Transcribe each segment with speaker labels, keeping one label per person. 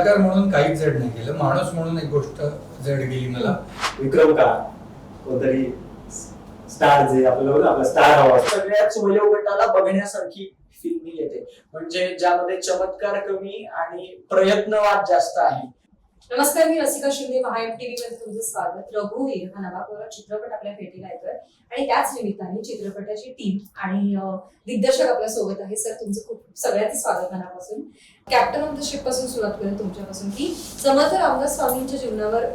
Speaker 1: कलाकार म्हणून काहीच जड नाही केलं. माणूस म्हणून एक गोष्ट जड गेली मला.
Speaker 2: विक्रम का कोणतरी स्टार जे आपल्याला आपला स्टार हवा.
Speaker 3: सगळ्याच वयोगटाला बघण्यासारखी फिल्म येते. म्हणजे ज्यामध्ये चमत्कार कमी आणि प्रयत्नवाद जास्त आहे.
Speaker 4: नमस्कार मी रसिका शिंदे महाएम टीव्ही मध्ये तुमचं स्वागत. रघुवीर हा नवा कोरा चित्रपट आपल्या भेटीला येतोय आणि त्याच निमित्ताने चित्रपटाची टीम आणि दिग्दर्शक आपल्यासोबत आहे. सर तुमचं खूप सगळ्याच स्वागत मनापासून. कॅप्टन ऑफ द शिपपासून सुरुवात करेल तुमच्यापासून की समर्थ रामदास स्वामींच्या जीवनावर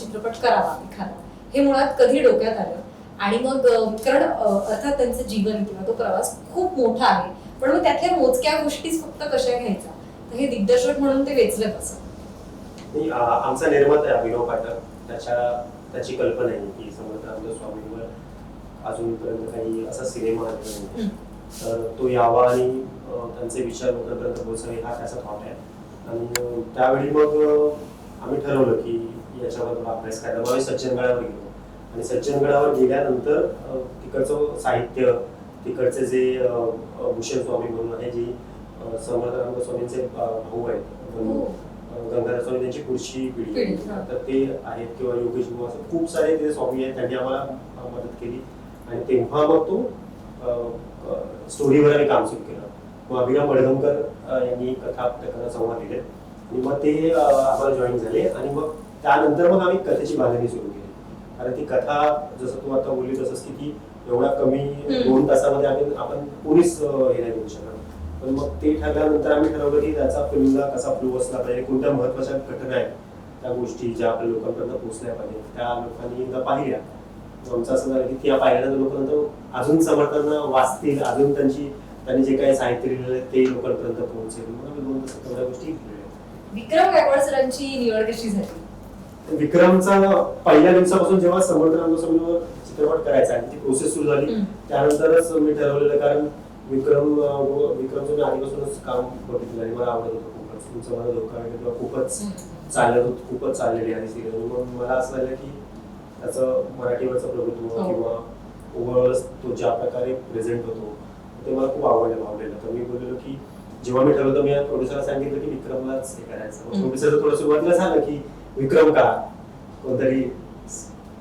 Speaker 4: चित्रपट करावा एखादा. हे मुळात कधी डोक्यात आलं? आणि मग कारण अर्थात त्यांचं जीवन किंवा तो प्रवास खूप मोठा आहे. पण मग त्यातल्या मोजक्या गोष्टीच फक्त कशा घ्यायचा? तर हे दिग्दर्शक म्हणून ते वेचलं कसं?
Speaker 2: आ, आमचा निर्माता आहे अभिनव पाठक. त्याच्या त्याची कल्पना आहे की समर्थ रामदास स्वामींवर अजूनपर्यंत काही असा सिनेमा आलेला नाही. तर तो यावा आणि त्यांचे विचार लोकांपर्यंत पोहोचावे हा त्याचा थॉट आहे. आणि त्यावेळी मग आम्ही ठरवलं की याच्यावर थोडा अभ्यास करायला. मग आम्ही सज्जनगडावर गेलो. आणि सज्जनगडावर गेल्यानंतर तिकडचं साहित्य तिकडचे जे भूषण स्वामी म्हणून आहे जी अ, समर्थ रामदास स्वामींचे भाऊ आहेत.
Speaker 4: हो.
Speaker 2: गंगाधर स्वामी त्यांची पुढची पिढी.
Speaker 4: पिढी, हा.
Speaker 2: तर ते आहेत किंवा योगेश भाऊ असं खूप सारे ते स्वामी आहेत त्यांनी आम्हाला अ, मदत केली. आणि तेव्हा मग तो स्टोरीवर आम्ही काम सुरू केलं. मग अभिराम बडगमकर अ, यांनी कथा कथा संवाद दिले. आणि मग ते अ, आम्हाला जॉईन झाले. आणि मग त्यानंतर मग आम्ही कथेची बांधणी सुरू केली. कारण ती कथा जसं तू आता बोलली तसंच की ती एवढ्या कमी
Speaker 4: हम्म.
Speaker 2: दोन तासामध्ये आम्ही आपण कोणीच अ, हे नाही करू शकत. पण मग ते ठरल्यानंतर आम्ही ठरवलं की त्याचा फिल्मला कसा फ्लो असला पाहिजे कोणत्या महत्त्वाच्या घटना आहेत त्या गोष्टी ज्या आपल्या लोकांपर्यंत पोहोचल्या पाहिजे त्या लोकांनी एकदा पाहिल्या. आमचं असं झालं की त्या पाहिल्यानंतर लोकांनंतर अजून समर्थांना वाचतील अजून त्यांची त्यांनी जे काही साहित्य लिहिलेलं ते लोकांपर्यंत पोहोचेल. मग आम्ही दोन तासात तेवढ्या गोष्टी
Speaker 4: विक्रम गायकवाड सरांची निवड कशी झाली?
Speaker 2: विक्रमचा पहिल्या दिवसापासून जेव्हा समर्थ रामदासांवर चित्रपट करायचा आणि ती प्रोसेस सुरू झाली. त्यानंतरच मी ठरवलेलं कारण विक्रम विक्रमचं मी आधीपासूनच काम बघितलं आणि मला आवडत होतं खूपच. तुमचं मला वगैरे किंवा खूपच चालत होत खूपच चाललेली आहे सिरियल मग मला असं झालं की त्याचं मराठीवरचं प्रभुत्व
Speaker 4: हो.
Speaker 2: किंवा ओव्हरऑल तो ज्या प्रकारे प्रेझेंट होतो ते मला खूप आवडलं भावलेलं. तर मी बोललेलो की जेव्हा मी ठरवलं मी प्रोड्युसरला सांगितलं की विक्रमलाच हे करायचं. प्रोड्युसरचं थोडं सुरुवातीला झालं की विक्रम का? कोणतरी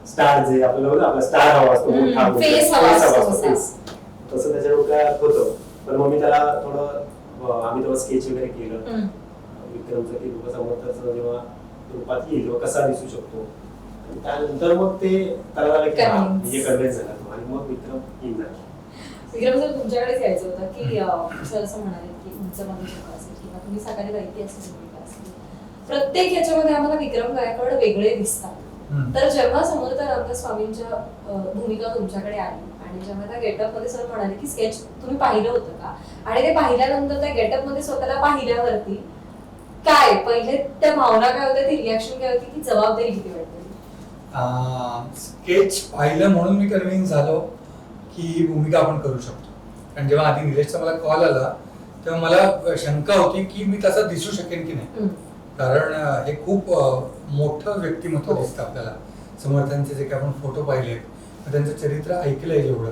Speaker 2: स्टार जे आपल्याला आपला स्टार हवा असतो
Speaker 4: हवा असतो, तसा.
Speaker 2: त्याच्या डोक्यात होतं पण मग मी त्याला थोडं आम्ही तेव्हा स्केच वगैरे केलं. विक्रमचं की लोक समर्थाचं जेव्हा रूपात येईल कसा दिसू शकतो त्यानंतर मग ते त्याला झालं की हा, कन्व्हिन्स झाला तो आणि मग विक्रम येईल
Speaker 4: विक्रम सर तुमच्याकडेच यायचं होतं की सर असं म्हणाले की उंचमध्ये धोका असेल किंवा तुम्ही ऐतिहासिक भूमिका असेल प्रत्येक ह्याच्यामध्ये आम्हाला विक्रम गायकवाड वेगळे दिसतात. तर जेव्हा समर्थ रामदास स्वामींच्या भूमिका तुमच्याकडे आली आणि जेव्हा त्या गेटअपमध्ये सर म्हणाले की स्केच तुम्ही पाहिलं होतं का? आणि ते पाहिल्यानंतर त्या गेटअपमध्ये स्वतःला पाहिल्यावरती काय? पहिले त्या भावना काय होत्या? ती रिॲक्शन काय होती? की जबाबदारी किती वाटते
Speaker 1: स्केच पाहिलं म्हणून मी कन्व्हिन्स झालो की ही भूमिका आपण करू शकतो. कारण जेव्हा आधी निलेशचा मला कॉल आला तेव्हा मला शंका होती की मी तसा दिसू शकेन की नाही. कारण हे खूप मोठं व्यक्तिमत्व
Speaker 4: हो.
Speaker 1: दिसतं आपल्याला. समर्थांचे जे काही आपण फोटो पाहिले त्यांचं चरित्र ऐकलंय जेवढं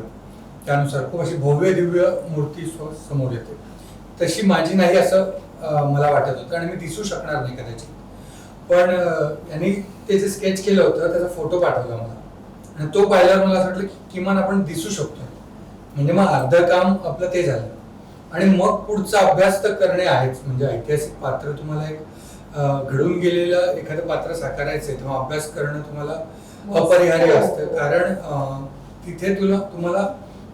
Speaker 1: त्यानुसार खूप अशी भव्य दिव्य मूर्ती समोर येते. तशी माझी नाही असं मला वाटत होतं आणि मी दिसू शकणार नाही कदाचित. पण यांनी ते जे स्केच केलं होतं त्याचा फोटो पाठवला मला. आणि तो पाहिल्यावर मला असं वाटलं की किमान आपण दिसू शकतो. म्हणजे मग अर्ध काम आपलं ते झालं. आणि मग पुढचा अभ्यास तर करणे आहेच. म्हणजे ऐतिहासिक पात्र तुम्हाला एक घडून गेलेलं एखादं पात्र साकारायचंय तेव्हा अभ्यास करणं तुम्हाला अपरिहार्य असतं. कारण तिथे तुला तुम्हाला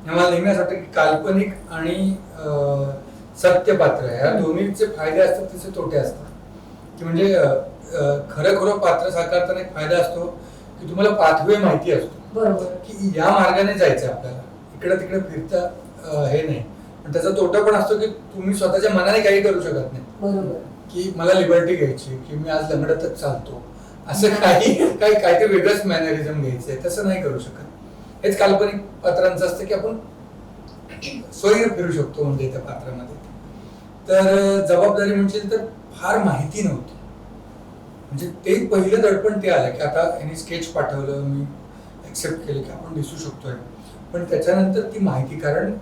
Speaker 1: मला नेहमी असं वाटतं की काल्पनिक आणि सत्य पात्र या दोन्हीचे फायदे असतात तसे तोटे असतात. की म्हणजे खरं खरं पात्र साकारताना एक फायदा असतो की तुम्हाला पाथवे माहिती असतो. की या मार्गाने जायचं आपल्याला. इकडे तिकडे फिरता हे नाही. पण त्याचा तोटा पण असतो की तुम्ही स्वतःच्या मनाने काही करू शकत नाही.
Speaker 4: बरोबर.
Speaker 1: की मला लिबर्टी घ्यायची की मी आज लंगडतच चालतो. असं काही काही काहीतरी वेगळंच मॅनरिझम घ्यायचंय तसं नाही करू शकत. हेच काल्पनिक पात्रांचं असतं की आपण स्वयं फिरू शकतो म्हणजे त्या पात्रामध्ये. तर जबाबदारी म्हणजे तर फार माहिती नव्हती. म्हणजे ते पहिलं दडपण ते आलं की आता यांनी स्केच पाठवलं मी ऍक्सेप्ट केलं की आपण दिसू शकतोय. पण त्याच्यानंतर ती माहिती कारण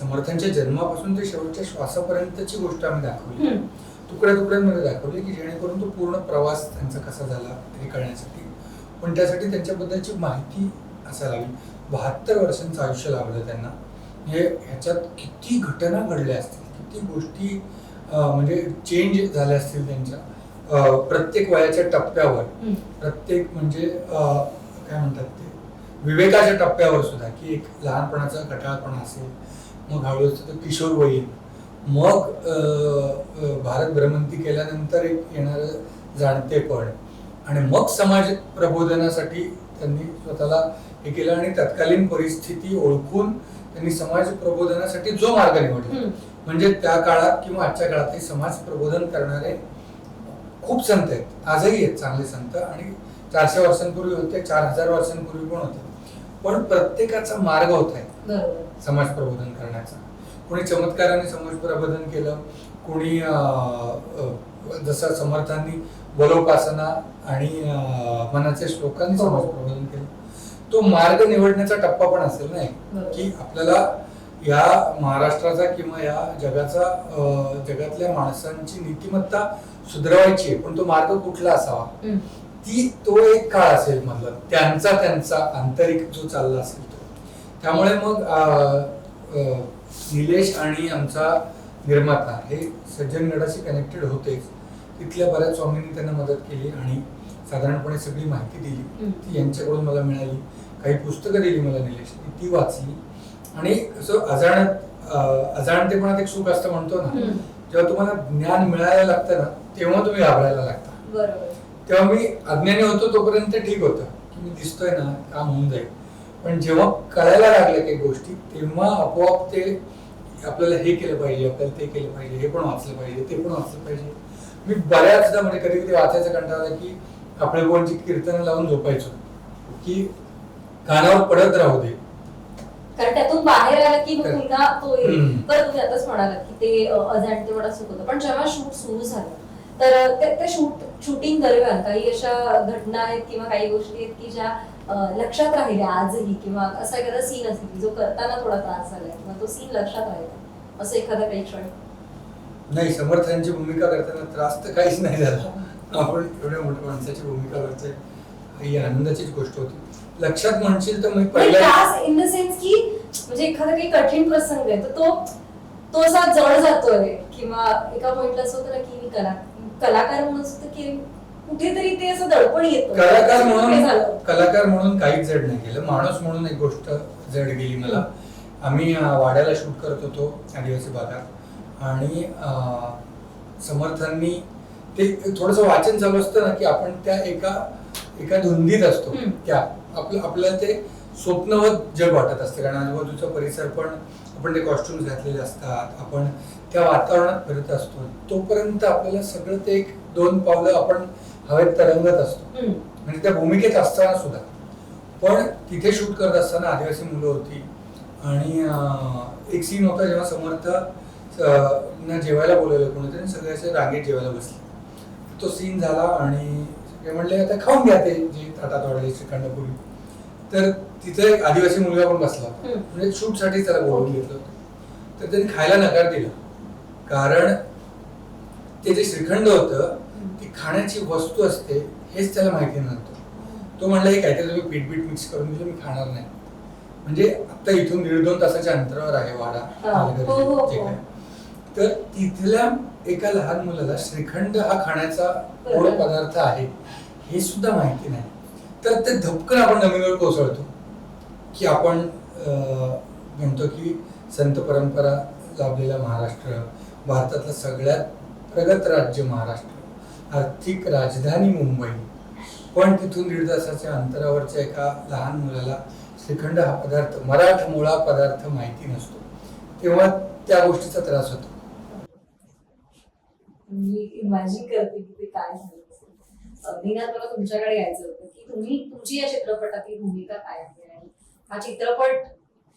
Speaker 1: समर्थांच्या जन्मापासून ते शेवटच्या श्वासापर्यंतची गोष्ट आम्ही दाखवली. तुकड्या तुकड्यांमध्ये दाखवले की जेणेकरून तो पूर्ण प्रवास त्यांचा कसा झाला हे कळण्यासाठी. पण त्यासाठी त्यांच्याबद्दलची माहिती असायला हवी. बहात्तर वर्षांचं आयुष्य लाभलं त्यांना. हे ह्याच्यात किती घटना घडल्या असतील किती गोष्टी म्हणजे चेंज झाल्या असतील त्यांच्या. प्रत्येक वयाच्या टप्प्यावर. प्रत्येक म्हणजे काय म्हणतात ते विवेकाच्या टप्प्यावर सुद्धा की एक लहानपणाचा गटाळपणा असेल मग हळूहळू तो किशोरवयीन मग भारत भ्रमंती केल्यानंतर एक येणारं जाणतेपण आणि मग समाज प्रबोधनासाठी त्यांनी स्वतःला हे केलं आणि तत्कालीन परिस्थिती ओळखून त्यांनी समाज प्रबोधनासाठी जो मार्ग निवडला. म्हणजे त्या काळात किंवा आजच्या काळातही समाज प्रबोधन करणारे खूप संत आहेत. आजही आहेत चांगले संत आणि चारशे वर्षांपूर्वी होते चार हजार वर्षांपूर्वी पण होते. पण प्रत्येकाचा मार्ग होत समाज प्रबोधन करण्याचा. कोणी चमत्काराने समाज प्रबोधन केलं कोणी जसं समर्थांनी बलोपासना आणि मनाच्या श्लोकांनी
Speaker 4: हो.
Speaker 1: समाज प्रबोधन केलं तो मार्ग निवडण्याचा टप्पा पण असेल नाही
Speaker 4: बरोबर.
Speaker 1: की आपल्याला या महाराष्ट्राचा किंवा या जगाचा जगातल्या माणसांची नीतिमत्ता सुधारायची आहे पण तो मार्ग कुठला असावा. ती तो एक काळ असेल मधला त्यांचा त्यांचा आंतरिक जो चालला असेल तो त्यामुळे मग निलेश आणि आमचा निर्माता हे सज्जन गडाशी कनेक्टेड होतेच. तिथल्या बऱ्याच स्वामींनी त्यांना मदत केली आणि साधारणपणे सगळी माहिती दिली. ती यांच्याकडून मला मिळाली. काही पुस्तकं दिली मला निलेशने. ती वाचली. आणि असं अजाणत अजाणतेपणात एक सुख असतं म्हणतो ना. जेव्हा तुम्हाला ज्ञान मिळायला लागतं ना तेव्हा तुम्ही घाबरायला लागता. तेव्हा मी अज्ञानी होतो तोपर्यंत ठीक होतं. की मी दिसतोय ना काम होऊन जाईल. पण जेव्हा कळायला लागल्या काही गोष्टी तेव्हा आपोआप ते आपल्याला हे केलं पाहिजे आपल्याला ते केलं पाहिजे हे पण वाचलं पाहिजे ते पण वाचलं पाहिजे. मी बऱ्याचदा म्हणजे कधी कधी वाचायचा कंटाळा आला की आपल्या कोणची कीर्तन लावून झोपायचो की कानावर पडत राहू दे.
Speaker 4: कारण त्यातून बाहेर आला की
Speaker 1: तर-
Speaker 4: पुन्हा तो. बरं तुम्ही आताच म्हणालात की ते अ, अजाणतेपणा सुरू होतं पण जेव्हा शूट सुरू झालं तर ते- ते शूट शूटिंग दरम्यान काही अशा घटना आहेत किंवा काही गोष्टी आहेत की ज्या लक्षात राहिल्या आजही किंवा असा एखादा सीन असेल जो करताना थोडा त्रास झालाय किंवा तो सीन लक्षात राहिला असं एखादा काही क्षण?
Speaker 1: नाही समर्थांची भूमिका करताना त्रास तर काहीच नाही झाला. आपण एवढ्या मोठ्या माणसाची भूमिका करतोय ही आनंदाचीच गोष्ट होती. लक्षात म्हणशील तर मी
Speaker 4: त्रास इन द सेन्स की म्हणजे एखादा काही कठीण प्रसंग आहे तर तो तो असा जड जातोय. किंवा एका पॉइंटला असं होतं ना की मी कला कलाकार म्हणून की कुठेतरी ते असं दडपण येतं.
Speaker 1: कलाकार म्हणून कलाकार म्हणून काहीच जड नाही केलं. माणूस म्हणून एक गोष्ट जड गेली मला. आम्ही वाड्याला शूट करत होतो आदिवासी भागात. आणि समर्थांनी ते थोडस वाचन चालू असतं ना की आपण त्या एका एका धुंदीत असतो. त्या आपलं आपल्याला ते स्वप्नवत जग वाटत असतं. कारण आजूबाजूचा परिसर पण आपण ते कॉस्ट्युम्स घातलेले असतात. आपण त्या वातावरणात फिरत असतो. तोपर्यंत आपल्याला सगळं ते एक दोन पावलं आपण हवेत तरंगत असतो. म्हणजे त्या भूमिकेत असताना सुद्धा. पण तिथे शूट करत असताना आदिवासी मुलं होती. आणि एक सीन होता जेव्हा समर्थ ना जेवायला बोलवलं कोणीतरी आणि सगळे असे रांगेत जेवायला बसले. तो सीन झाला आणि ते म्हणले आता खाऊन घ्या ते जे ताटात वाढले श्रीखंडपुरी तर तिथे एक आदिवासी मुलगा पण बसला. म्हणजे शूटसाठी त्याला बोलवून घेतलं होतं. तर त्यांनी खायला नकार दिला. कारण ते जे श्रीखंड होतं ती खाण्याची वस्तू असते हेच त्याला माहिती नव्हतं तो म्हणला हे काहीतरी तुम्ही पीठ बीठ मिक्स करून दिलं मी खाणार नाही म्हणजे आता इथून दीड दोन तासाच्या अंतरावर आहे वाडा
Speaker 4: हा. हो, हो,
Speaker 1: जे. काय. तर तिथल्या एका लहान मुलाला श्रीखंड हा खाण्याचा गोड. पदार्थ आहे हे सुद्धा माहिती नाही तर ते धपकन आपण जमिनीवर कोसळतो की आपण म्हणतो की संत परंपरा लाभलेला महाराष्ट्र भारतातलं सगळ्यात प्रगत राज्य महाराष्ट्र आर्थिक राजधानी मुंबई. पण तिथून दीड तासाच्या अंतरावरच्या एका लहान मुलाला श्रीखंड हा पदार्थ मराठमोळा पदार्थ माहिती नसतो. तेव्हा त्या गोष्टीचा त्रास होतो.
Speaker 4: मी इमॅजिन करते की ते काय झालं. अं, नीनात मला तुमच्याकडे यायचं होतं की तुम्ही तुमची या चित्रपटातील भूमिका काय आहे आणि हा चित्रपट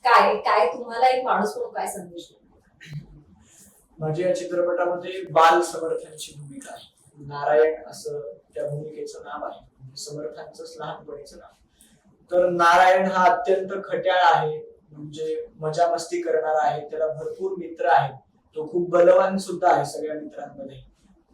Speaker 4: काय काय तुम्हाला एक माणूस म्हणून काय संदेश देतो?
Speaker 3: माझ्या या चित्रपटामध्ये बाल समर्थांची भूमिका आहे. नारायण असं त्या भूमिकेचं नाव आहे. म्हणजे समर्थांचंच लहानपणीचं नाव. तर नारायण हा अत्यंत खट्याळ आहे. म्हणजे मजा मस्ती करणारा आहे. त्याला भरपूर मित्र आहेत. तो खूप बलवान सुद्धा आहे सगळ्या मित्रांमध्ये.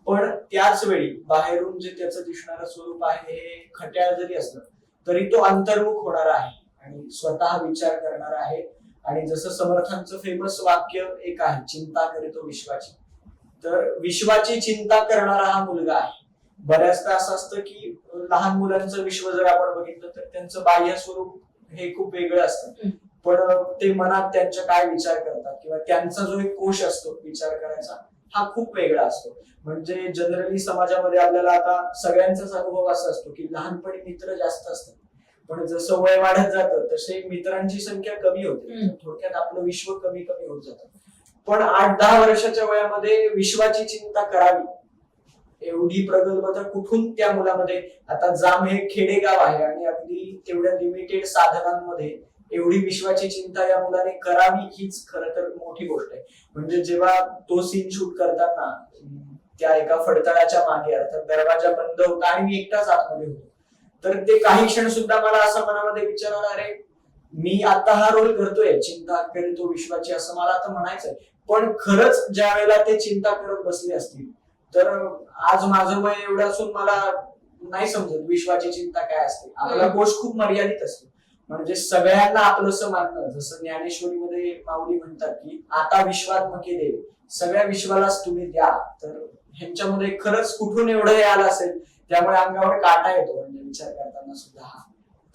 Speaker 3: पण त्याच वेळी बाहेरून जे त्याचं दिसणारं स्वरूप आहे हे खट्याळ जरी असलं तरी तो अंतर्मुख होणार आहे. आणि स्वतः विचार करणार आहे. आणि जसं समर्थांचं फेमस वाक्य एक आहे चिंता करीतो विश्वाची. तर विश्वाची चिंता करणारा हा मुलगा आहे. बऱ्याचदा असं असतं की लहान मुलांचं विश्व जर आपण बघितलं तर त्यांचं बाह्य स्वरूप हे खूप वेगळं असतं. पण ते मनात त्यांच्या काय विचार करतात किंवा त्यांचा जो एक कोश असतो विचार करायचा हा खूप वेगळा असतो. म्हणजे जनरली समाजामध्ये आपल्याला आता सगळ्यांचाच अनुभव असा असतो की लहानपणी मित्र जास्त असतात. पण जसं वय वाढत जातं तसे मित्रांची संख्या कमी होते. थोडक्यात आपलं विश्व कमी कमी होत जातं. पण आठ दहा वर्षाच्या वयामध्ये विश्वाची चिंता करावी. एवढी प्रगल्भता कुठून त्या मुलामध्ये? आता जाम हे खेडेगाव आहे आणि अगदी तेवढ्या लिमिटेड साधनांमध्ये एवढी विश्वाची चिंता या मुलाने करावी हीच खर तर मोठी गोष्ट आहे. म्हणजे जेव्हा तो सीन शूट करताना त्या एका फडतळाच्या मागे अर्थात दरवाजा बंद होता आणि मी एकटाच आतमध्ये होतो. तर ते काही क्षण सुद्धा मला असं मनामध्ये विचार अरे मी आता हा रोल करतोय चिंता करीतो विश्वाची असं मला आता म्हणायचंय. पण खरंच ज्या वेळेला ते चिंता करत बसले असतील तर आज माझं वय एवढं असून मला नाही समजत विश्वाची चिंता काय असते. आपला कोश खूप मर्यादित असतो. म्हणजे सगळ्यांना आपलंसं मानणं जसं ज्ञानेश्वरीमध्ये माऊली म्हणतात की आता विश्वात्मके देव सगळ्या विश्वालाच तुम्ही द्या. तर ह्यांच्यामध्ये खरंच कुठून एवढं हे आलं असेल त्यामुळे अंगावर काटा येतो म्हणजे विचार करताना सुद्धा. हा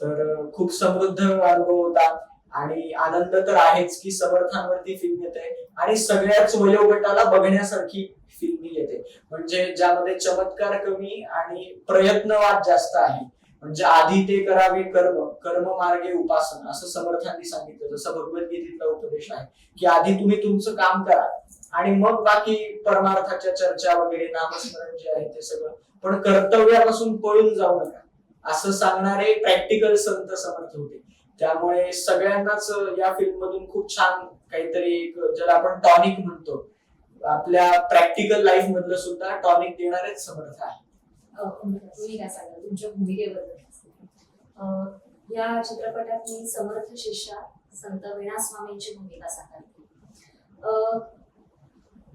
Speaker 3: तर खूप समृद्ध अनुभव होता. आणि आनंद तर आहेच की समर्थांवरती फिल्म येते आणि सगळ्याच वयोगटाला बघण्यासारखी फिल्म येते. म्हणजे ज्यामध्ये चमत्कार कमी आणि प्रयत्नवाद जास्त आहे. म्हणजे आधी ते करावे कर्म कर्म मार्गे उपासना असं समर्थांनी सांगितलं. जसं भगवद्गीतेतला उपदेश आहे की आधी तुम्ही तुमचं काम करा आणि मग बाकी परमार्थाच्या चर्चा वगैरे नामस्मरण जे आहे ते सगळं. पण कर्तव्यापासून पळून जाऊ नका. असं सांगणारे प्रॅक्टिकल संत समर्थ होते. त्यामुळे सगळ्यांनाच या फिल्म मधून खूप छान काहीतरी ज्याला आपण टॉनिक म्हणतो. आपल्या प्रॅक्टिकल लाईफ मधलं सुद्धा टॉनिक देणारेच समर्थ आहे.
Speaker 5: तुम्ही तुमच्या भूमिकेबद्दल. या चित्रपटात मी समर्थ शिष्या संत वीणा स्वामींची भूमिका साकारली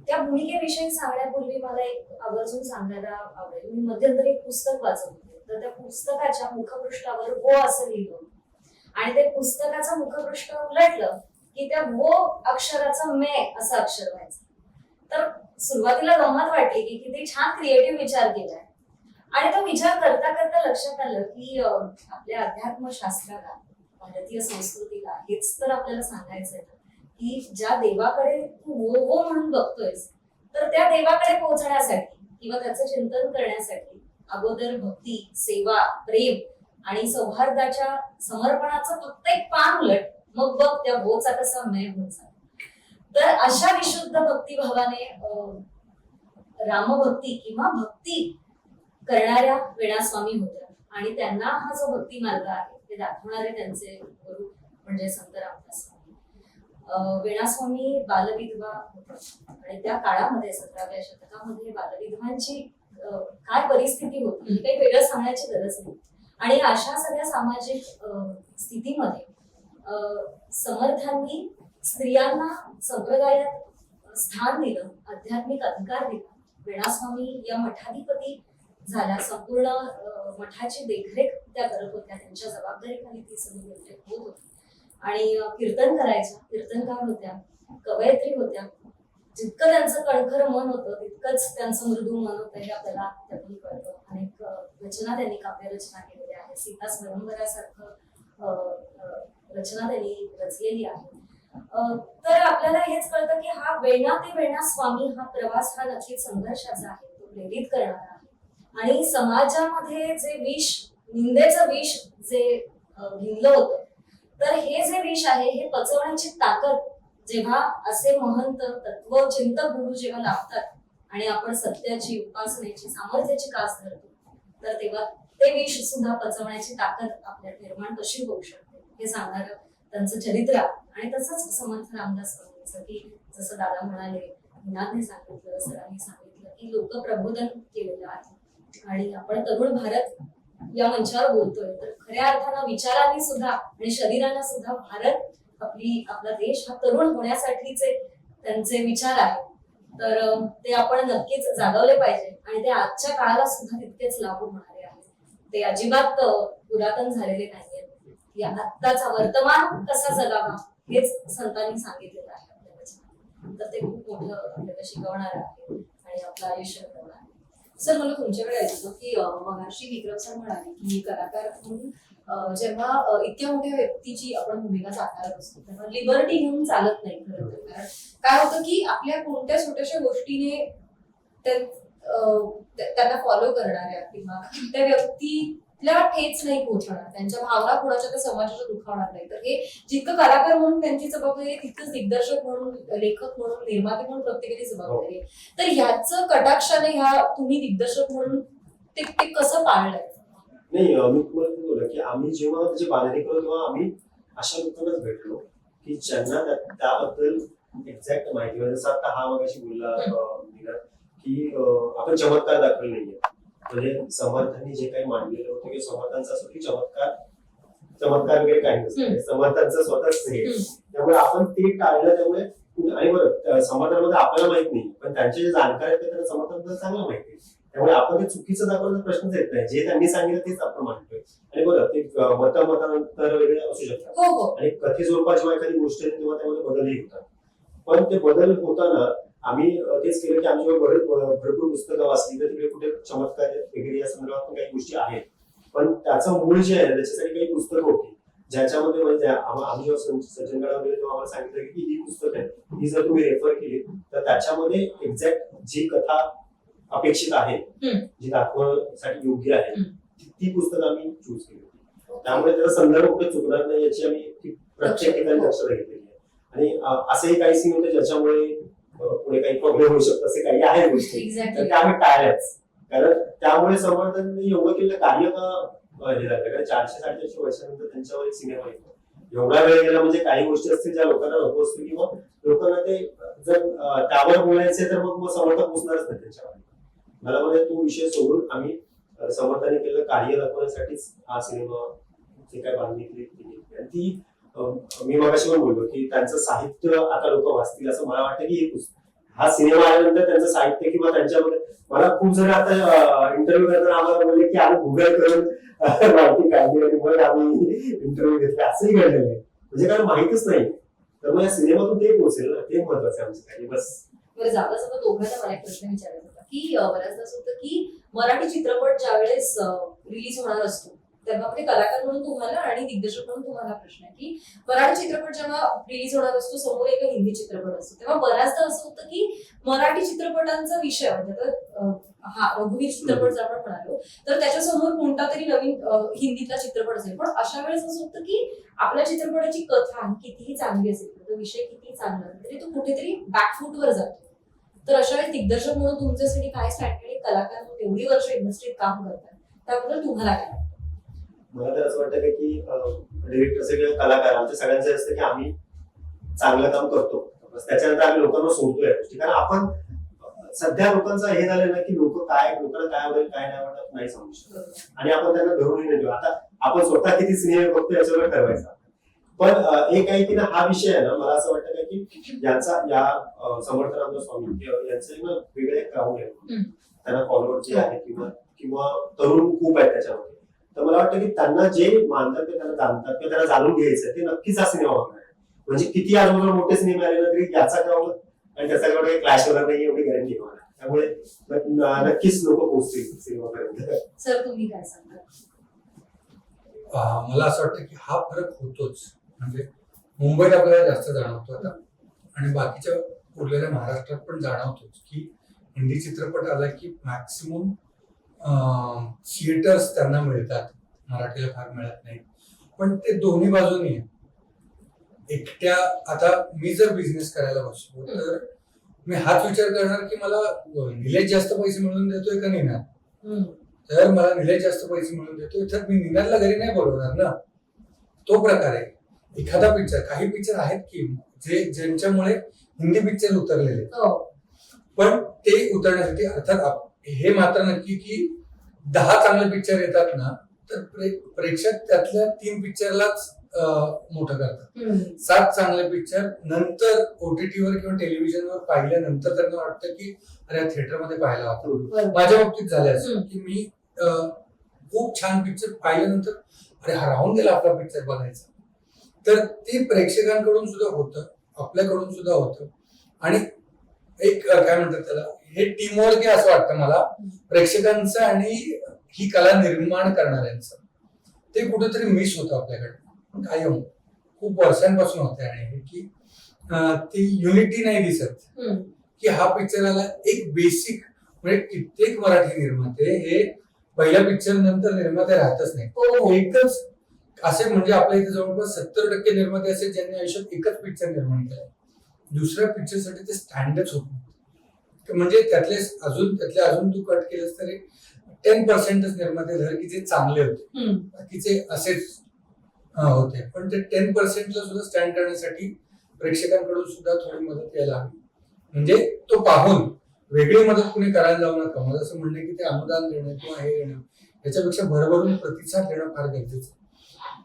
Speaker 5: त्या भूमिकेविषयी सांगण्यापूर्वी मला एक आवर्जून सांगायला आवडेल. मी मध्यंतरी एक पुस्तक वाचत होते. तर त्या पुस्तकाच्या मुखपृष्ठावर हो असं लिहिलं आणि ते पुस्तकाचं मुखपृष्ठ उलटलं की त्या वो अक्षराचं मे असं अक्षर व्हायचं. तर सुरुवातीला गमत वाटली की किती छान क्रिएटिव्ह विचार केलाय. आणि तो विचार करता करता लक्षात आलं की आपल्या अध्यात्मशास्त्राला भारतीय संस्कृतीला हेच तर आपल्याला सांगायचं की ज्या देवाकडे तू वो वो म्हणून बघतोयस तर त्या देवाकडे पोहोचण्यासाठी किंवा त्याचं चिंतन करण्यासाठी अगोदर भक्ती सेवा प्रेम आणि सौहार्दाच्या समर्पणाचं फक्त एक पान उलट मग बघ त्या बोचा कसा मय होत तर अशा विशुद्ध भक्तिभावाने अं, रामभक्ती किंवा भक्ती करणाऱ्या वेणास्वामी होत्या. आणि त्यांना हा जो भक्ती मार्ग आहे ते दाखवणारे त्यांचे गुरु म्हणजे संत रामदास स्वामी. वेणास्वामी बालविधवा होत्या आणि त्या काळामध्ये सतराव्या शतकामध्ये बालविधवांची काय परिस्थिती होती हे काही वेगळं सांगण्याची गरज नाही. आणि अशा सगळ्या सामाजिक स्थितीमध्ये समर्थांनी स्त्रियांना संप्रदायात स्थान दिलं आध्यात्मिक अधिकार दिला. वेणास्वामी या मठाधिपती झाल्या. संपूर्ण मठाची देखरेख त्या करत होत्या. त्यांच्या जबाबदारीखाली ती सगळी देखरेख होत होती. आणि कीर्तन करायच्या. कीर्तनकार होत्या. कवयित्री होत्या. जितकं त्यांचं कणखर मन होतं तितकंच त्यांचं मृदू मन होतं हे आपल्याला त्यातून कळतं. अनेक रचना त्यांनी काव्यरचना केली सीता स्वयंवरासारखं रचना त्यांनी रचलेली आहे. तर आपल्याला हेच कळतं की हा वेणा ते वेणा स्वामी हा प्रवास हा नक्कीच संघर्षाचा आहे तो प्रेरित करणारा आहे. आणि समाजामध्ये जे विष निंदेचं विष जे भिनलं होतं तर हे जे विष आहे हे पचवण्याची ताकद जेव्हा असे महंत तत्व चिंतक गुरु जेव्हा लाभतात आणि आपण सत्याची उपासनेची सामर्थ्याची कास धरतो तर तेव्हा ते विष सुद्धा पचवण्याची ताकद आपल्यात निर्माण कशी होऊ शकते हे सांगणार त्यांचं चरित्र आणि तसंच समर्थ रामदास स्वामींचं की जसं दादा म्हणाले विनादने सांगितलं सरांनी सांगितलं की लोक प्रबोधन केलेलं आहे. आणि आपण तरुण भारत या मंचावर बोलतोय तर खऱ्या अर्थानं विचारांनी सुद्धा आणि शरीरानं सुद्धा भारत आपली आपला देश हा तरुण होण्यासाठीचे त्यांचे विचार आहेत
Speaker 4: तर ते आपण नक्कीच जागवले पाहिजे आणि ते आजच्या काळाला सुद्धा तितकेच लागू होणार ते अजिबात पुरातन झालेले नाहीये या आत्ताचा वर्तमान कसा जगावा हेच संतांनी सांगितलेलं आहे आपल्या वचनात. तर ते खूप मोठं आपल्याला शिकवणार आहे आणि आपलं आयुष्य घडवणार आहे. सर मला तुमच्याकडे ऐकतो होतं की महर्षी विक्रम सर म्हणाले की कलाकार म्हणून जेव्हा इतक्या मोठ्या व्यक्तीची आपण भूमिका साकारत असतो तेव्हा लिबर्टी घेऊन चालत नाही खरं तर. कारण काय होतं की आपल्या कोणत्या छोट्याशा गोष्टीने त्यांना फॉलो करणाऱ्या किंवा त्या व्यक्तीला ठेच नाही पोहोचणार त्यांच्या भावना कोणाच्या त्या समाजाच्या दुखावणार नाही. तर हे जितकं कलाकार म्हणून त्यांची जबाबदारी आहे तितकंच दिग्दर्शक म्हणून लेखक म्हणून निर्माते म्हणून प्रत्येकाची जबाबदारी आहे. तर ह्याचं कटाक्षाने ह्या तुम्ही दिग्दर्शक म्हणून ते ते कसं पाळलंय?
Speaker 2: नाही मी तुम्हाला बोललो की आम्ही जेव्हा त्याची बांधणी करतो तेव्हा आम्ही अशा लोकांनाच भेटलो की ज्यांना त्या- त्याबद्दल एक्झॅक्ट माहिती म्हणजे जसं आता हा मगाशी बोलला की आपण चमत्कार दाखवले नाहीये. म्हणजे समर्थांनी जे काही मांडलेलं होतं की समर्थांचं की चमत्कार चमत्कार वगैरे काही नसतं. समर्थांचं स्वतःच हे. त्यामुळे आपण ते टाळलं त्यामुळे आणि बरं समर्थांमध्ये आपल्याला माहीत नाही पण त्यांचे जे जाणकार आहेत त्यांना समर्थांबद्दल चांगलं माहिती आहे. त्यामुळे आपण ते चुकीचं दाखवण्याचा प्रश्नच येत नाही. जे त्यांनी सांगितलं तेच आपण मांडतोय. आणि बरं ते मत मतांतर वगैरे असू शकतात.
Speaker 4: हो हो.
Speaker 2: आणि कथी स्वरूपात जेव्हा एखादी गोष्ट तेव्हा त्यामध्ये बदलही होतात. पण ते बदल होताना आम्ही तेच केलं की बरेच भरपूर पुस्तकं वाचली. तर तिकडे कुठे चमत्कार वगैरे या संदर्भात काही गोष्टी आहेत. पण त्याचं मूळ जे आहे त्याच्यासाठी काही पुस्तकं होती. ज्याच्यामध्ये म्हणजे आम्ही जेव्हा तेव्हा आम्हाला सांगितलं की ही पुस्तकं आहे ही जर तुम्ही रेफर केली तर त्याच्यामध्ये एक्झॅक्ट जी कथा अपेक्षित आहे. जी दाखवण्यासाठी योग्य आहे. ती- पुस्तकं आम्ही चूज केली. होती त्यामुळे त्याचा संदर्भ कुठे चुकणार नाही याची आम्ही प्रत्येक ठिकाणी दक्षता घेतलेली आहे. आणि असेही काही सीन होते ज्याच्यामुळे पुढे काही प्रॉब्लेम होऊ शकतो असे काही आहेत गोष्टी. तर त्या आम्ही टाळल्याच कारण त्यामुळे समर्थन एवढं केलं कार्य हे कारण चारशे साडेचारशे वर्षानंतर त्यांच्यावर एक सिनेमा येतो एवढा वेळ गेला म्हणजे काही गोष्टी असतील ज्या लोकांना नको असतील किंवा लोकांना ते जर त्यावर बोलायचे तर मग मग समर्थन पोचणारच नाही त्याच्यावर मला म्हणजे तो विषय सोडून आम्ही समर्थाने केलेलं कार्य दाखवण्यासाठीच हा सिनेमा जे काय बांधणी केली केली. आणि ती मी मगाशी पण बोललो की त्यांचं साहित्य आता लोक वाचतील असं मला वाटतं की हे पुस्तक हा सिनेमा आल्यानंतर त्यांचं साहित्य किंवा त्यांच्यामध्ये मला खूप जण आता इंटरव्ह्यू करताना आम्हाला बोलले की आम्ही गुगल करून माहिती काढली आणि मग आम्ही इंटरव्ह्यू घेतले. असंही घडलेलं आहे. म्हणजे कारण माहितच नाही. तर मग या सिनेमातून ते पोहोचेल ना. ते महत्वाचं आहे आमच्यासाठी बस.
Speaker 4: बरं जाता जाता दोघांना मला एक प्रश्न विचारायचा होता की बऱ्याचदा असं होतं की मराठी चित्रपट ज्यावेळेस रिलीज होणार असतो तेव्हा आपले कलाकार म्हणून तुम्हाला आणि दिग्दर्शक म्हणून तुम्हाला प्रश्न आहे की मराठी चित्रपट जेव्हा रिलीज होणार असतो समोर एक हिंदी चित्रपट असतो तेव्हा बऱ्याचदा असं होतं की मराठी चित्रपटांचा विषय म्हणजे हा रघुवीर चित्रपट जर आपण म्हणालो तर त्याच्यासमोर कोणता तरी नवीन हिंदीतला चित्रपट असेल. पण अशा वेळेस असं होतं की आपल्या चित्रपटाची कथा कितीही चांगली असेल तो विषय कितीही चांगला असेल तरी तो कुठेतरी बॅकफूटवर जातो. तर अशा वेळेस दिग्दर्शक म्हणून तुमच्यासाठी काय स्ट्रॅटेजी कलाकार म्हणून एवढी वर्ष इंडस्ट्रीत काम करतात. त्याबद्दल तुम्हाला काय वाटतं?
Speaker 2: मला तर असं वाटतं का की डिरेक्टर सगळे कलाकार आमच्या सगळ्यांचं असतं की आम्ही चांगलं काम करतो. बस त्याच्यानंतर आम्ही लोकांना सोडतोय गोष्टी. कारण आपण सध्या लोकांचं हे झालं ना की लोक काय लोकांना काय आवडेल काय नाही आवडत नाही समजू शकत. आणि आपण त्यांना धरूनही नाही देऊ. आता आपण स्वतः किती सिनेमे बघतो याच्यावर ठरवायचा. पण एक आहे की ना हा विषय आहे ना मला असं वाटतं का की यांचा या अं, समर्थ रामदास स्वामी यांचं ना वेगळं एक क्राऊड आहे. त्यांना फॉलोअर जे आहेत किंवा किंवा तरुण खूप आहेत त्याच्यामध्ये. तर मला वाटतं की त्यांना जे मानतात ते त्यांना जाणतात किंवा त्यांना जाणून घ्यायचं ते नक्कीच हा सिनेमा बघणार आहे. म्हणजे किती आजूबाजूला मोठे सिनेमे आले ना तरी याचा क्राऊड आणि त्याचा काही क्लॅश होणार नाही एवढी गॅरंटी होणार आहे. त्यामुळे नक्कीच लोक पोहोचतील सिनेमापर्यंत.
Speaker 4: सर तुम्ही काय सांगता?
Speaker 1: अं, मला असं वाटतं की हा फरक होतोच. म्हणजे मुंबईत आपल्याला जास्त जाणवतो आता. आणि बाकीच्या उरलेल्या महाराष्ट्रात पण जाणवतोच की हिंदी चित्रपट आला की मॅक्सिमम थिएटर्स त्यांना मिळतात. मराठीला फार मिळत नाही पण ते दोन्ही बाजूनी एकट्या आता मी जर बिझनेस करायला बसलो तर मी हाच विचार करणार की मला निलेश जास्त पैसे मिळवून देतोय का निनाद. तर मला निलेश जास्त पैसे मिळवून देतोय तर मी निनादला घरी नाही बोलवणार ना. तो प्रकार आहे. एखादा पिक्चर काही पिक्चर आहेत की जे ज्यांच्यामुळे हिंदी पिक्चर उतरलेले.
Speaker 4: हो.
Speaker 1: पण ते उतरण्यासाठी अर्थात हे मात्र नक्की की दहा चांगले पिक्चर येतात ना तर प्रे- प्रेक्षक त्यातल्या तीन पिक्चरलाच मोठं करतात. सात चांगले पिक्चर नंतर ओटीटीवर किंवा टेलिव्हिजनवर पाहिल्यानंतर त्यांना वाटतं की अरे थिएटरमध्ये पाहायला होता. माझ्या बाबतीत झालं. की मी खूप छान पिक्चर पाहिल्यानंतर अरे हा राहून गेला आपला पिक्चर बघायचा तर ते प्रेक्षकांकडून सुद्धा होतं आपल्याकडून सुद्धा होतं आणि एक काय म्हणतात त्याला हे टीमवर्क आहे असं वाटतं मला. प्रेक्षकांचं आणि ही कला निर्माण करणाऱ्यांचं. ते कुठेतरी मिस होतं आपल्याकडे कायम खूप वर्षांपासून होते आणि की ती युनिटी नाही दिसत. की हा पिक्चराला एक बेसिक म्हणजे कित्येक मराठी निर्माते हे पहिल्या पिक्चर नंतर निर्माते राहतच नाही एकच असे म्हणजे आपल्या इथे जवळपास सत्तर टक्के निर्माते असे ज्यांनी आयुष्यात एकच पिक्चर निर्माण केला दुसऱ्या पिक्चरसाठी ते स्टँडच होत म्हणजे त्यातले अजून त्यातले अजून तू कट केलंस तरी टेन पर्सेंटच निर्माते धर की जे चांगले होते. बाकीचे असेच होते पण ते टेन पर्सेंटला सुद्धा स्टँड करण्यासाठी प्रेक्षकांकडून सुद्धा थोडी मदत यायला हवी म्हणजे तो पाहून वेगळी मदत कुणी करायला जाऊ नका मला असं म्हणणं की ते अनुदान देणं किंवा हे देणं याच्यापेक्षा भरभरून प्रतिसाद देणं फार गरजेचं.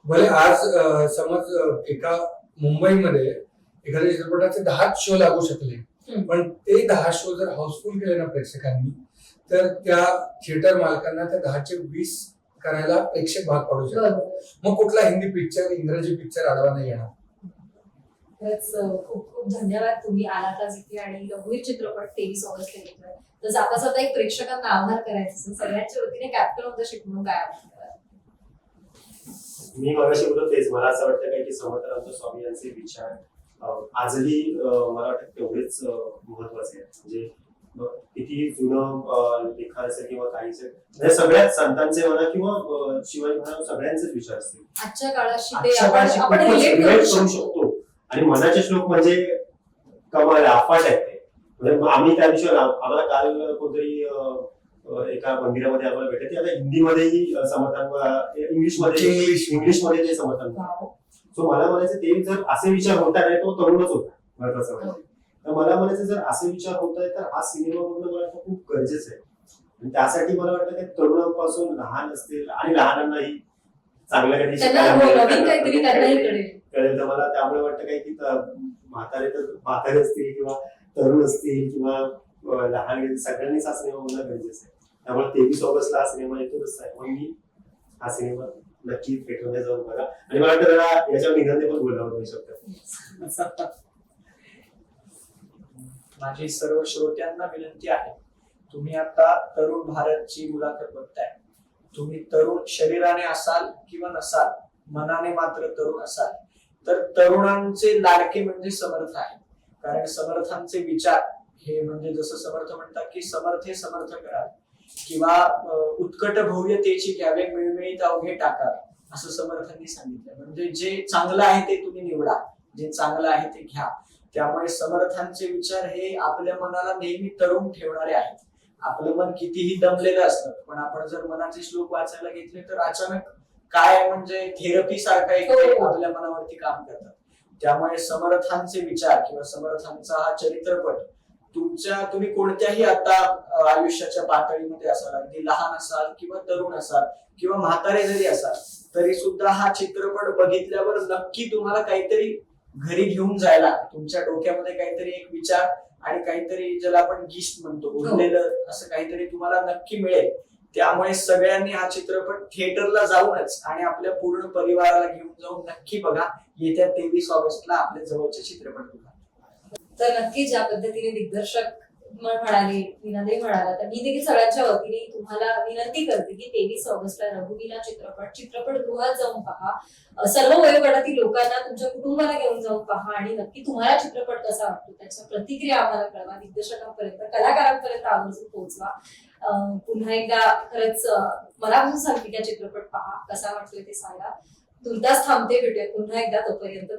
Speaker 1: भले आज समज एका मुंबईमध्ये एखाद्या चित्रपटाचे दहाच शो लागू शकले. पण ते दहा शो जर हाऊसफुल केले ना प्रेक्षकांनी तर त्या थिएटर मालकांना त्या दहाचे वीस करायला प्रेक्षक भाग पाडू शकतात. मग कुठला हिंदी पिक्चर इंग्रजी पिक्चर आडवा नाही येणार.
Speaker 4: खरंच खूप खूप धन्यवाद तुम्ही आलात आज इथे आणि रघुवीर चित्रपट तेवीस ऑगस्ट घेतलाय. तर जाता जाता एक प्रेक्षकांना आभार करायचं सगळ्यांच्या वतीने कॅप्टन ऑफ द शिप म्हणून काय?
Speaker 2: मी मगाशी बोलतो तेच. मला असं वाटतं काय की समर्थानंद स्वामी यांचे विचार आजही मला वाटतं तेवढेच महत्त्वाचे आहेत. म्हणजे किती जुनं अं, लिखाण असेल किंवा काही असेल म्हणजे सगळ्याच संतांचे म्हणा किंवा शिवाजी म्हणा सगळ्यांचेच विचार असतील.
Speaker 4: आजच्या काळाशी आपण रिलेट करू शकतो.
Speaker 2: आणि मनाचे श्लोक म्हणजे कमाल आहे, अफाट आहेत ते. म्हणजे आम्ही त्या दिवशी आम्हाला काल कोणतरी एका मंदिरामध्ये आम्हाला भेटले. ते आता हिंदीमध्येही समर्थन इंग्लिशमध्ये
Speaker 1: इंग्लिश
Speaker 2: इंग्लिशमध्ये ते समर्थन. सो मला म्हणायचं ते जर असे विचार होत आहे तो तरुणच होता महत्वाचं म्हणजे. तर मला म्हणायचं जर असे विचार होत आहे तर हा सिनेमा बघणं मला वाटतं खूप गरजेचं आहे. आणि त्यासाठी मला वाटतं की तरुणांपासून लहान असतील आणि लहानांनाही चांगलं काहीतरी
Speaker 4: त्यांना
Speaker 2: शिकायला
Speaker 4: हो, कळेल.
Speaker 2: तर मला त्यामुळे वाटतं काय की म्हातारे तर म्हातारे असतील किंवा तरुण असतील किंवा लहान सगळ्यांनीच हा सिनेमा बघणं गरजेचं आहे. त्यामुळे तेवीस ऑगस्टला हा सिनेमा येतोच आहे. म्हणून मी हा सिनेमा नक्की थिएटरमध्ये जाऊन बघा. आणि मला वाटतं जरा याच्यावर निघाले पण बोलावं होऊ शकतं.
Speaker 3: माझी सर्व श्रोत्यांना विनंती आहे तुम्ही आता तरुण भारतची मुलाखत बघताय. तुम्ही तरुण शरीराने असाल किंवा नसाल मनाने मात्र तरुण असाल तर तरुणांचे लाडके म्हणजे समर्थ आहे. कारण समर्थांचे विचार हे म्हणजे जसं समर्थ म्हणतात की समर्थ हे समर्थ कराल. किंवा उत्कट भव्यतेची घ्यावे मिळमिळीत अवघे टाकावे असं समर्थांनी सांगितलं म्हणजे जे चांगलं आहे ते तुम्ही निवडा जे चांगलं आहे ते घ्या. त्यामुळे समर्थांचे विचार हे आपल्या मनाला नेहमी तरुण ठेवणारे आहेत. आपलं मन कितीही दमलेलं असलं पण आपण जर मनाचे श्लोक वाचायला घेतले तर अचानक काय म्हणजे थेरपी सारखा एक
Speaker 4: हो.
Speaker 3: आपल्या मनावरती काम करतात त्यामुळे समर्थांचे विचार किंवा समर्थांचा हा चरित्रपट तुमच्या तुम्ही कोणत्याही आता आयुष्याच्या पातळीमध्ये असाल अगदी लहान असाल किंवा तरुण असाल किंवा म्हातारे जरी असाल तरी सुद्धा हा चित्रपट बघितल्यावर नक्की तुम्हाला काहीतरी घरी घेऊन जायला तुमच्या डोक्यामध्ये काहीतरी एक विचार आणि काहीतरी ज्याला आपण गिस्ट म्हणतो उरलेलं असं काहीतरी तुम्हाला नक्की मिळेल. त्यामुळे सगळ्यांनी हा चित्रपट थिएटरला जाऊनच आणि आपल्या पूर्ण परिवाराला घेऊन जाऊन नक्की बघा. येत्या तेवीस ऑगस्टला आपल्या जवळचे चित्रपट बघा.
Speaker 4: तर नक्की ज्या पद्धतीने दिग्दर्शक म्हणाले विनादे म्हणाला. तर मी देखील सगळ्यांच्या वतीने तुम्हाला विनंती करते की तेवीस ऑगस्टला रघुवीना चित्रपट चित्रपटगृहात जाऊन पहा. सर्व वयोगटातील लोकांना तुमच्या कुटुंबाला घेऊन जाऊन पहा आणि नक्की तुम्हाला चित्रपट कसा वाटतो त्याच्या प्रतिक्रिया आम्हाला कळवा. दिग्दर्शकांपर्यंत कलाकारांपर्यंत आवर्जून पोहोचवा. पुन्हा एकदा खरंच मला म्हणून सांगते त्या चित्रपट पहा कसा वाटतोय ते सांगा. तुर्तास थांबते भेटूया पुन्हा एकदा तोपर्यंत.